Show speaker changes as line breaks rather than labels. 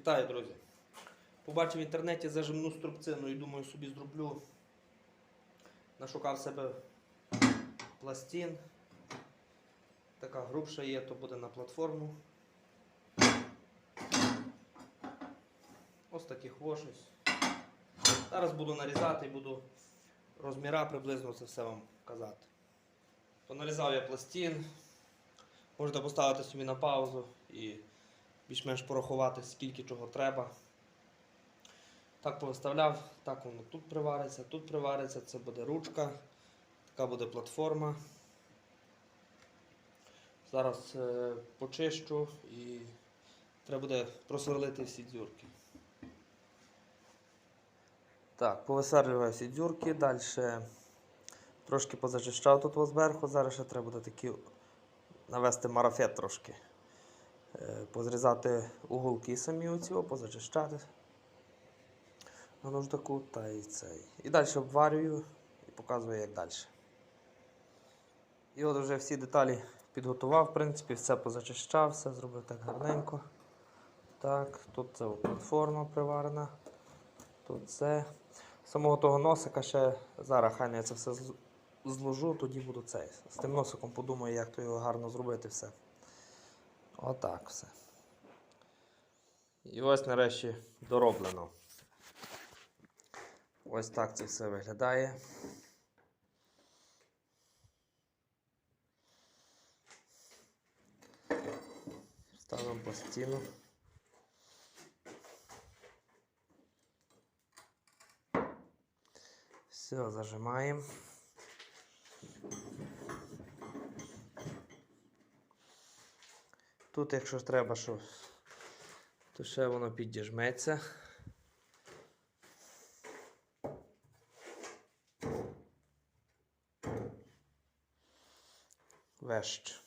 Вітаю, друзі! Побачив в інтернеті зажимну струбцину і думаю собі зроблю. Нашукав себе пластин. Така грубша є, то буде на платформу. Ось таких во. Зараз буду нарізати і буду розміра приблизно це все вам казати. Понарізав я пластин. Можете поставити собі на паузу і більш-менш порахувати, скільки чого треба. Так повиставляв, так воно тут привариться, тут привариться, це буде ручка, така буде платформа. Зараз е, почищу і треба буде просверлити всі дзюрки. Так, повисверлюваю всі дзюрки, далі трошки позачищав тут зверху, зараз ще треба буде такі навести марафет трошки. Е, Позрізати уголки самі оці, о, позачищати на нождаку та і цей. І далі обварюю і показую, як далі. І от вже всі деталі підготував, в принципі, все позачищав, все зробив так гарненько. Так, тут це платформа приварена. Тут це. Самого того носика ще зараз хай я це все зложу, тоді буду цей. З тим носиком подумаю, як то його гарно зробити все. Отак все. І ось нарешті дороблено. Ось так це все виглядає. Ставимо пластину. Все, зажимаємо. Тут, якщо треба, що, то ще воно підіжметься. Вещ.